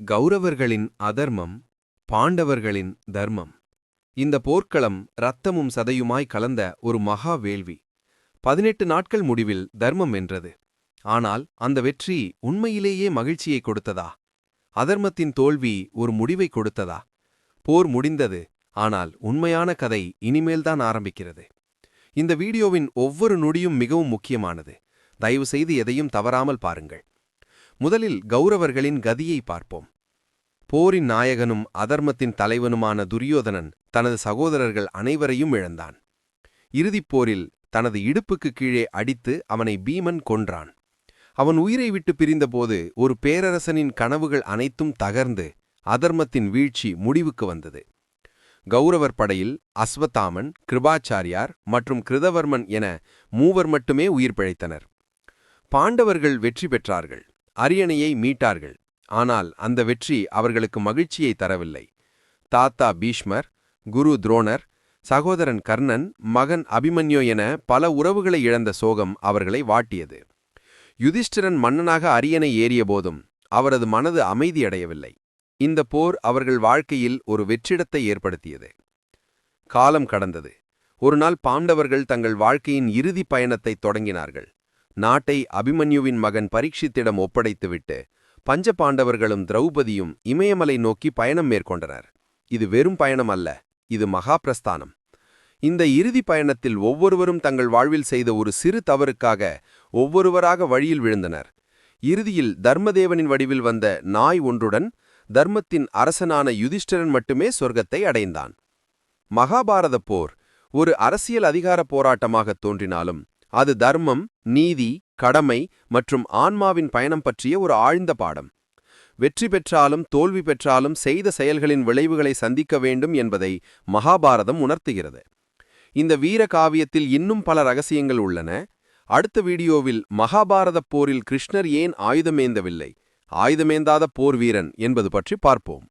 கௌரவர்களின் அதர்மம் பாண்டவர்களின் தர்மம். இந்த போர்க்களம் இரத்தமும் சதையுமாய் கலந்த ஒரு மகா வேள்வி. பதினெட்டு நாட்கள் முடிவில் தர்மம் வென்றது. ஆனால் அந்த வெற்றி உண்மையிலேயே மகிழ்ச்சியை கொடுத்ததா? அதர்மத்தின் தோல்வி ஒரு முடிவை கொடுத்ததா? போர் முடிந்தது ஆனால் உண்மையான கதை இனிமேல்தான் ஆரம்பிக்கிறது. இந்த வீடியோவின் ஒவ்வொரு நொடியும் மிகவும் முக்கியமானது. தயவுசெய்து எதையும் தவறாமல் பாருங்கள். முதலில் கௌரவர்களின் கதியை பார்ப்போம். போரின் நாயகனும் அதர்மத்தின் தலைவனுமான துரியோதனன் தனது சகோதரர்கள் அனைவரையும் இழந்தான். இறுதிப் போரில் தனது இடுப்புக்கு கீழே அடித்து அவனை பீமன் கொன்றான். அவன் உயிரை விட்டு பிரிந்தபோது ஒரு பேரரசனின் கனவுகள் அனைத்தும் தகர்ந்து அதர்மத்தின் வீழ்ச்சி முடிவுக்கு வந்தது. கௌரவர் படையில் அஸ்வத்தாமன் கிருபாச்சாரியார் மற்றும் கிருதவர்மன் என மூவர் மட்டுமே உயிர் பிழைத்தனர். பாண்டவர்கள் வெற்றி பெற்றார்கள். அரியணையை மீட்டார்கள். ஆனால் அந்த வெற்றி அவர்களுக்கு மகிழ்ச்சியை தரவில்லை. தாத்தா பீஷ்மர் குரு துரோணர் சகோதரன் கர்ணன் மகன் அபிமன்யோ என பல உறவுகளை இழந்த சோகம் அவர்களை வாட்டியது. யுதிஷ்டிரன் மன்னனாக அரியணை ஏறிய போதும் அவரது மனது அமைதியடையவில்லை இந்த போர் அவர்கள் வாழ்க்கையில் ஒரு வெற்றிடத்தை ஏற்படுத்தியது. காலம் கடந்தது. ஒருநாள் பாண்டவர்கள் தங்கள் வாழ்க்கையின் இறுதி பயணத்தை தொடங்கினார்கள். நாட்டை அபிமன்யுவின் மகன் பரீட்சித்திடம் ஒப்படைத்துவிட்டு பஞ்ச பாண்டவர்களும் திரௌபதியும் இமயமலை நோக்கி பயணம் மேற்கொண்டனர். இது வெறும் பயணம் அல்ல இது மகாபிரஸ்தானம் இந்த இறுதி பயணத்தில் ஒவ்வொருவரும் தங்கள் வாழ்வில் செய்த ஒரு சிறு தவறுக்காக ஒவ்வொருவராக வழியில் விழுந்தனர். இறுதியில் தர்மதேவனின் வடிவில் வந்த நாய் ஒன்றுடன் தர்மத்தின் அரசனான யுதிஷ்டரன் மட்டுமே சொர்க்கத்தை அடைந்தான். மகாபாரத போர் ஒரு அரசியல் அதிகார போராட்டமாக தோன்றினாலும் அது தர்மம் நீதி கடமை மற்றும் ஆன்மாவின் பயணம் பற்றிய ஒரு ஆழ்ந்த பாடம். வெற்றி பெற்றாலும் தோல்வி பெற்றாலும் செய்த செயல்களின் விளைவுகளை சந்திக்க வேண்டும் என்பதை மகாபாரதம் உணர்த்துகிறது. இந்த வீர காவியத்தில் இன்னும் பல ரகசியங்கள் உள்ளன. அடுத்த வீடியோவில் மகாபாரதப் போரில் கிருஷ்ணர் ஏன் ஆயுதமேந்தவில்லை? ஆயுதமேந்தாத போர் வீரன் என்பது பற்றி பார்ப்போம்.